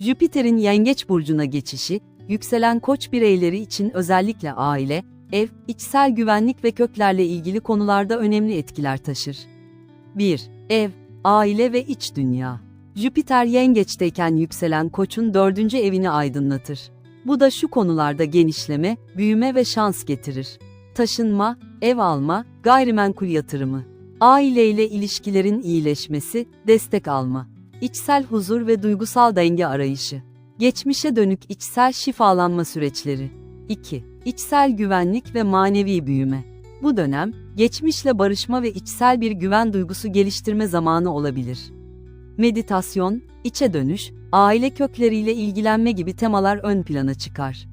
Jüpiter'in Yengeç burcuna geçişi, yükselen Koç bireyleri için özellikle aile, ev, içsel güvenlik ve köklerle ilgili konularda önemli etkiler taşır. 1. Ev, aile ve iç dünya. Jüpiter Yengeç'teyken yükselen Koç'un dördüncü evini aydınlatır. Bu da şu konularda genişleme, büyüme ve şans getirir. Taşınma, ev alma, gayrimenkul yatırımı. Aileyle ilişkilerin iyileşmesi, destek alma. İçsel huzur ve duygusal denge arayışı. Geçmişe dönük içsel şifalanma süreçleri. 2. İçsel güvenlik ve manevi büyüme. Bu dönem, geçmişle barışma ve içsel bir güven duygusu geliştirme zamanı olabilir. Meditasyon, içe dönüş, aile kökleriyle ilgilenme gibi temalar ön plana çıkar.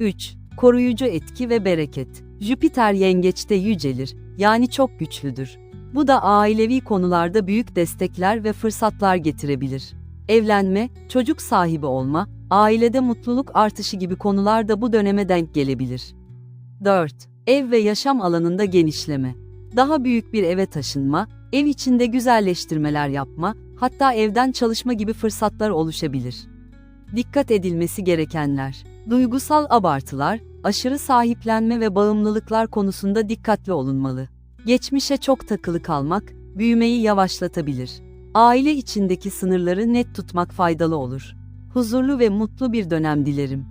3. Koruyucu etki ve bereket. Jüpiter yengeçte yücelir, yani çok güçlüdür. Bu da ailevi konularda büyük destekler ve fırsatlar getirebilir. Evlenme, çocuk sahibi olma, ailede mutluluk artışı gibi konular da bu döneme denk gelebilir. 4. Ev ve yaşam alanında genişleme. Daha büyük bir eve taşınma, ev içinde güzelleştirmeler yapma, hatta evden çalışma gibi fırsatlar oluşabilir. Dikkat edilmesi gerekenler. Duygusal abartılar, aşırı sahiplenme ve bağımlılıklar konusunda dikkatli olunmalı. Geçmişe çok takılı kalmak, büyümeyi yavaşlatabilir. Aile içindeki sınırları net tutmak faydalı olur. Huzurlu ve mutlu bir dönem dilerim.